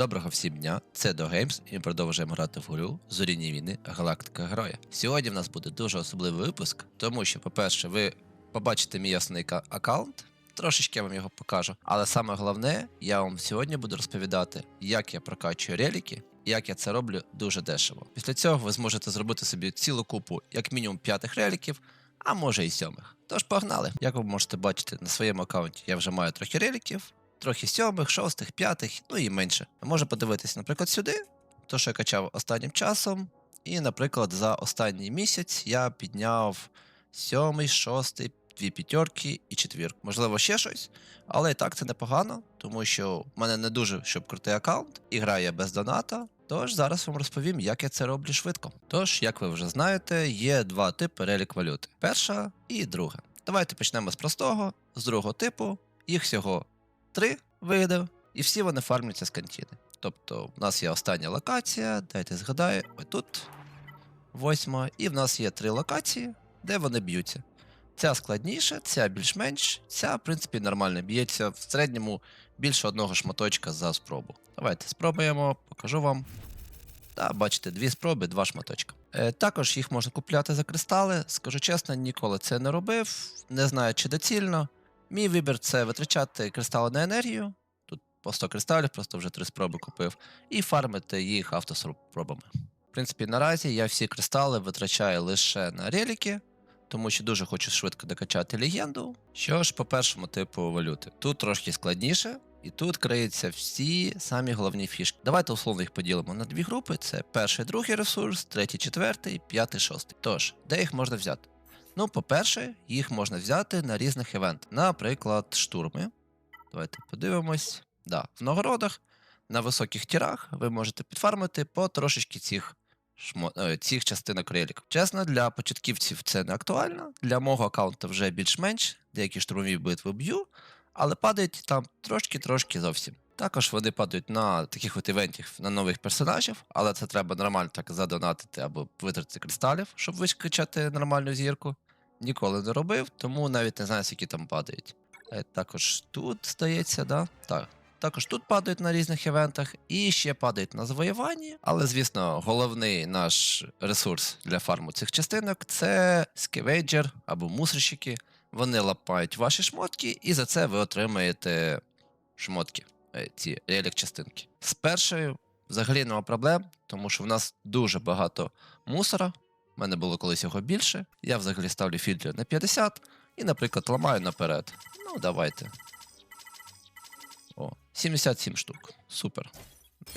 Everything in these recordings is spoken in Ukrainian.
Доброго всім дня, це Do Games, і ми продовжуємо грати в гру Зоріні війни Галактика Героя. Сьогодні в нас буде дуже особливий випуск, тому що, по-перше, ви побачите мій основний аккаунт, трошечки я вам його покажу. Але саме головне, я вам сьогодні буду розповідати, як я прокачую реліки, як я це роблю дуже дешево. Після цього ви зможете зробити собі цілу купу, як мінімум п'ятих реліків, а може і сьомих. Тож погнали. Як ви можете бачити на своєму аккаунті, я вже маю трохи реліків, трохи сьомих, шостих, п'ятих, ну і менше. Можна подивитись, наприклад, сюди, то, що я качав останнім часом. І, наприклад, за останній місяць я підняв сьомий, шостий, дві п'ятерки і четвірку. Можливо, ще щось, але і так це непогано, тому що в мене не дуже щоб крутий аккаунт, і грає без доната. Тож зараз вам розповім, як я це роблю швидко. Тож, як ви вже знаєте, є два типи релік валюти: перша і друга. Давайте почнемо з простого, з другого типу. Їх всього три види, і всі вони фармляться з кантіни. Тобто, в нас є остання локація, дайте згадаю, ось тут восьма, і в нас є три локації, де вони б'ються. Ця складніша, ця більш-менш, ця, в принципі, нормально б'ється в середньому більше одного шматочка за спробу. Давайте спробуємо, покажу вам. Та, бачите, дві спроби, два шматочка. Е, також їх можна купляти за кристали. Скажу чесно, ніколи це не робив, не знаю, чи доцільно. Мій вибір це витрачати кристали на енергію. Тут по 100 кристалів, просто вже три спроби купив, і фармити їх автоспробами. В принципі, наразі я всі кристали витрачаю лише на реліки, тому що дуже хочу швидко докачати легенду. Що ж, по першому типу валюти. Тут трошки складніше, і тут криються всі самі головні фішки. Давайте условно їх поділимо на дві групи: це перший, другий ресурс, третій, четвертий, п'ятий, шостий. Тож, де їх можна взяти? Ну, по-перше, їх можна взяти на різних івентах. Наприклад, штурми. Давайте подивимось. Да, в нагородах на високих тірах ви можете підфармити по трошечки цих шмо... е, цих частинок релік. Чесно, для початківців це не актуально. Для мого аккаунту вже більш-менш деякі штурмові битви б'ю, але падають там трошки-трошки зовсім. Також вони падають на таких от івентів на нових персонажів, але це треба нормально так задонатити або витратити кристалів, щоб вискачати нормальну зірку. Ніколи не робив, тому навіть не знаю, скільки там падають. Е, Також тут здається, да? Так. Також тут падають на різних івентах і ще падають на завоюванні. Але, звісно, головний наш ресурс для фарму цих частинок це скевейджер або мусорщики. Вони лапають ваші шмотки, і за це ви отримаєте шмотки, ці релік частинки. З першою взагалі нема проблем, тому що в нас дуже багато мусора. У мене було колись його більше. Я взагалі ставлю фільтр на 50 і, наприклад, ламаю наперед. Ну, давайте. О, 77 штук. Супер.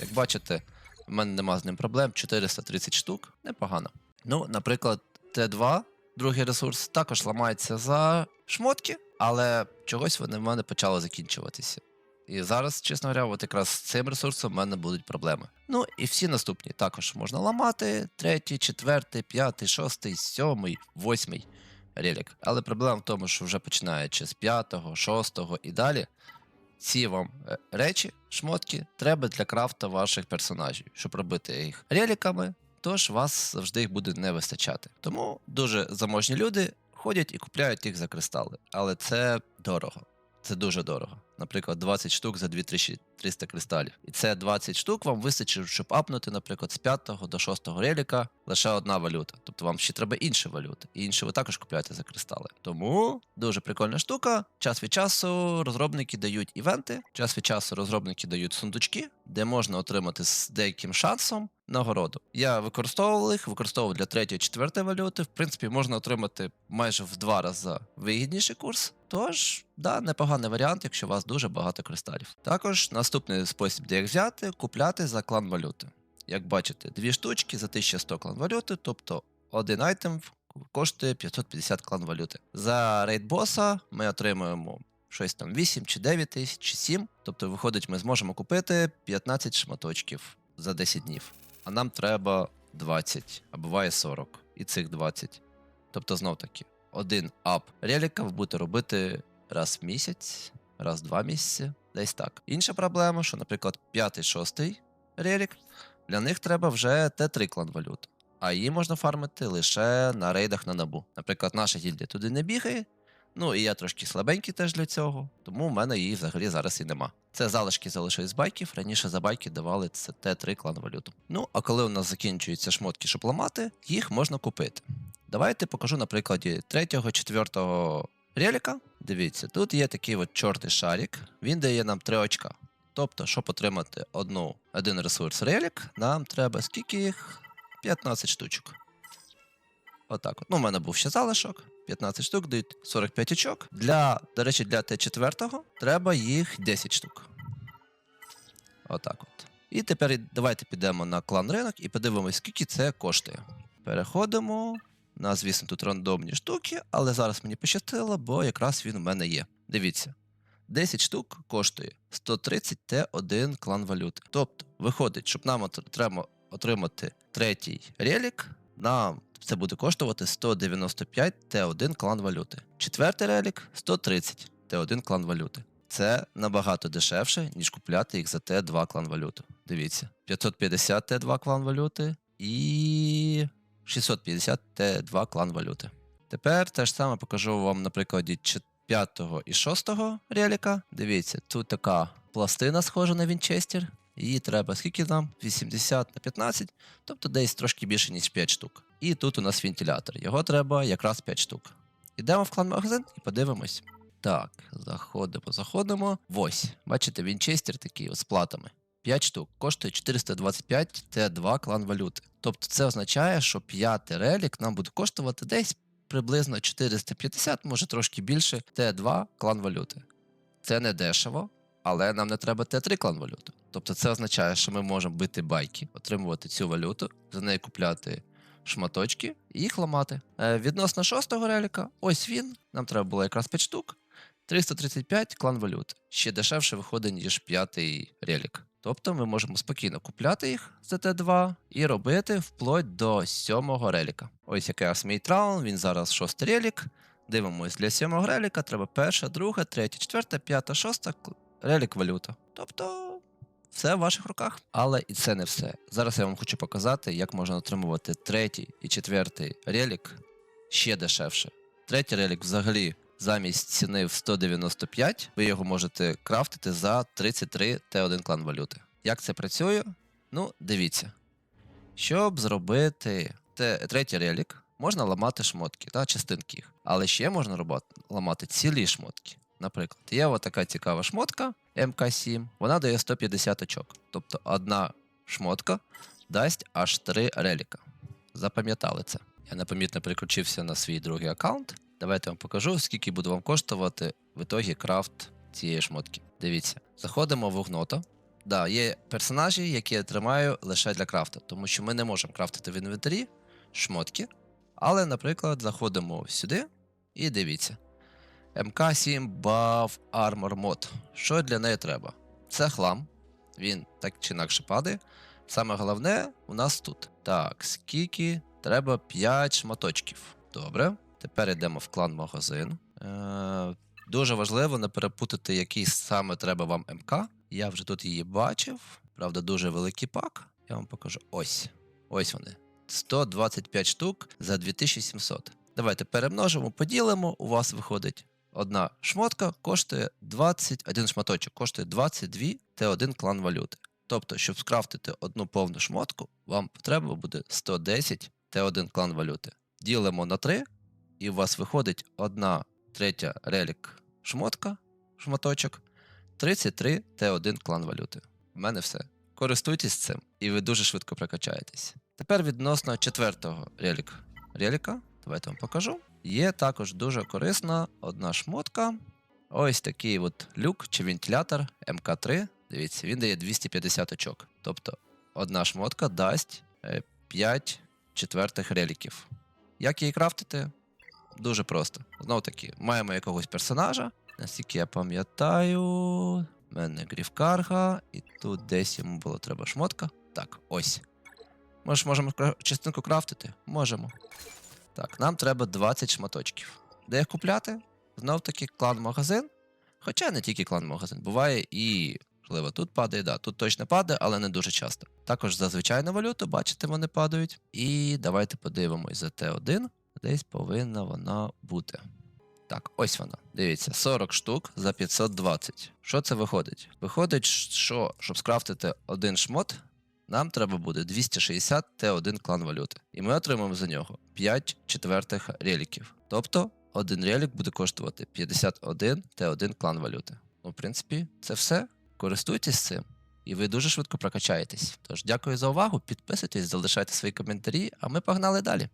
Як бачите, в мене нема з ним проблем. 430 штук. Непогано. Ну, наприклад, Т2, другий ресурс, також ламається за шмотки, але чогось вони в мене почали закінчуватися. І зараз, чесно говоря, от якраз з цим ресурсом в мене будуть проблеми. Ну і всі наступні також можна ламати: третій, четвертий, п'ятий, шостий, сьомий, восьмий релік. Але проблема в тому, що вже починаючи з п'ятого, шостого і далі, ці вам е, речі, шмотки, треба для крафта ваших персонажів, щоб робити їх реліками, тож вас завжди їх буде не вистачати. Тому дуже заможні люди ходять і купляють їх за кристали, але це дорого. Це дуже дорого. Наприклад, 20 штук за 2300 кристалів. І це 20 штук вам вистачить, щоб апнути, наприклад, з 5 до 6 реліка лише одна валюта. Тобто вам ще треба інша валюта. І інші ви також купуєте за кристали. Тому дуже прикольна штука. Час від часу розробники дають івенти, час від часу розробники дають сундучки, де можна отримати з деяким шансом нагороду. Я використовував їх, використовував для третьої, четвертої валюти. В принципі, можна отримати майже в два рази вигідніший курс. Тож, да, непоганий варіант, якщо у вас дуже багато кристалів. Також наступний спосіб, де їх взяти, купляти за клан валюти. Як бачите, дві штучки за 1100 клан валюти, тобто один айтем коштує 550 клан валюти. За рейд боса ми отримуємо щось там 8 чи 9 тисяч, чи 7. Тобто, виходить, ми зможемо купити 15 шматочків за 10 днів. А нам треба 20, а буває 40. І цих 20. Тобто, знов таки, один ап реліка ви будете робити раз в місяць, раз два місяці, десь так. Інша проблема, що, наприклад, п'ятий, шостий релік, для них треба вже Т3 клан валют. А її можна фармити лише на рейдах на набу. Наприклад, наша гільдія туди не бігає. Ну і я трошки слабенький теж для цього, тому в мене її взагалі зараз і нема. Це залишки залишились з байків. Раніше за байки давали це Т3 клан валюту. Ну, а коли у нас закінчуються шмотки, щоб ламати, їх можна купити. Давайте покажу на прикладі третього, четвертого реліка. Дивіться, тут є такий от чортий шарик, він дає нам 3 очка. Тобто, щоб отримати одну, один ресурс релік, нам треба скільки їх? 15 штучок. Отак от. Ну, у мене був ще залишок. 15 штук дають 45 очок. Для, до речі, для Т4 треба їх 10 штук. Отак от. І тепер давайте підемо на клан ринок і подивимось, скільки це коштує. Переходимо. На, звісно, тут рандомні штуки, але зараз мені пощастило, бо якраз він у мене є. Дивіться. 10 штук коштує 130 Т1 клан валюти. Тобто, виходить, щоб нам треба отримати третій релік, нам це буде коштувати 195 Т1 клан валюти. Четвертий релік 130 Т1 клан валюти. Це набагато дешевше, ніж купляти їх за Т2 клан валюту. Дивіться, 550 Т2 клан валюти і 650 Т2 клан валюти. Тепер те ж саме покажу вам на прикладі 5 і 6 реліка. Дивіться, тут така пластина схожа на Вінчестер. Її треба скільки нам? 80 на 15, тобто десь трошки більше, ніж 5 штук. І тут у нас вентилятор. Його треба якраз 5 штук. Ідемо в клан магазин і подивимось. Так, заходимо, заходимо. Ось, бачите, Вінчестер такий от з платами. 5 штук коштує 425 Т2 клан валюти. Тобто це означає, що п'ятий релік нам буде коштувати десь приблизно 450, може трошки більше Т2 клан валюти. Це не дешево, але нам не треба Т3 клан валюту. Тобто це означає, що ми можемо бити байки, отримувати цю валюту, за неї купляти шматочки і їх ламати. Е, відносно шостого реліка, ось він. Нам треба було якраз 5 штук. 335 клан валют. Ще дешевше виходить, ніж п'ятий релік. Тобто ми можемо спокійно купляти їх за Т2 і робити вплоть до сьомого реліка. Ось якраз мій траун, він зараз шостий релік. Дивимось, для сьомого реліка треба перша, друга, третя, четверта, п'ята, шоста релік валюта. Тобто все в ваших руках. Але і це не все. Зараз я вам хочу показати, як можна отримувати третій і четвертий релік ще дешевше. Третій релік взагалі замість ціни в 195, ви його можете крафтити за 33 Т1 клан валюти. Як це працює? Ну, дивіться. Щоб зробити третій релік, можна ламати шмотки та частинки їх. Але ще можна робати, ламати цілі шмотки. Наприклад, є от така цікава шмотка МК7, вона дає 150 очок. Тобто одна шмотка дасть аж 3 реліка. Запам'ятали це. Я непомітно переключився на свій другий аккаунт. Давайте я вам покажу, скільки буде вам коштувати в ітогі крафт цієї шмотки. Дивіться, заходимо в Угнота. Да, є персонажі, які я тримаю лише для крафта, тому що ми не можемо крафтити в інвентарі шмотки. Але, наприклад, заходимо сюди і дивіться. МК7 Buff Armor Mod. Що для неї треба? Це хлам. Він так чи інакше падає. Саме головне у нас тут. Так, скільки? Треба 5 шматочків. Добре. Тепер йдемо в клан магазин. Е, дуже важливо не перепутати, який саме треба вам МК. Я вже тут її бачив. Правда, дуже великий пак. Я вам покажу. Ось. Ось вони. 125 штук за 2700. Давайте перемножимо, поділимо. У вас виходить одна шмотка коштує 21 шматочок, коштує 22 Т1 клан валюти. Тобто, щоб скрафтити одну повну шмотку, вам треба буде 110 Т1 клан валюти. Ділимо на 3, і у вас виходить одна третя релік шмотка, шматочок, 33 Т1 клан валюти. У мене все. Користуйтесь цим, і ви дуже швидко прокачаєтесь. Тепер відносно четвертого релік. реліка, давайте вам покажу. Є також дуже корисна одна шмотка. Ось такий от люк чи вентилятор МК3. Дивіться, він дає 250 очок. Тобто одна шмотка дасть 5 четвертих реліків. Як її крафтити? Дуже просто. Знову таки, маємо якогось персонажа. Наскільки я пам'ятаю, в мене гріфкарга, і тут десь йому було треба шмотка. Так, ось. Ми ж можемо частинку крафтити? Можемо. Так, нам треба 20 шматочків. Де їх купляти? Знов таки клан-магазин. Хоча не тільки клан-магазин, буває і. Можливо, тут падає, да, тут точно падає, але не дуже часто. Також за звичайну валюту, бачите, вони падають. І давайте подивимось за Т1. Десь повинна вона бути. Так, ось вона. Дивіться, 40 штук за 520. Що це виходить? Виходить, що щоб скрафтити один шмот, нам треба буде 260 Т1 клан валюти. І ми отримаємо за нього 5 четвертих реліків. Тобто один релік буде коштувати 51 Т1 клан валюти. Ну, в принципі, це все. Користуйтесь цим. І ви дуже швидко прокачаєтесь. Тож дякую за увагу, підписуйтесь, залишайте свої коментарі, а ми погнали далі.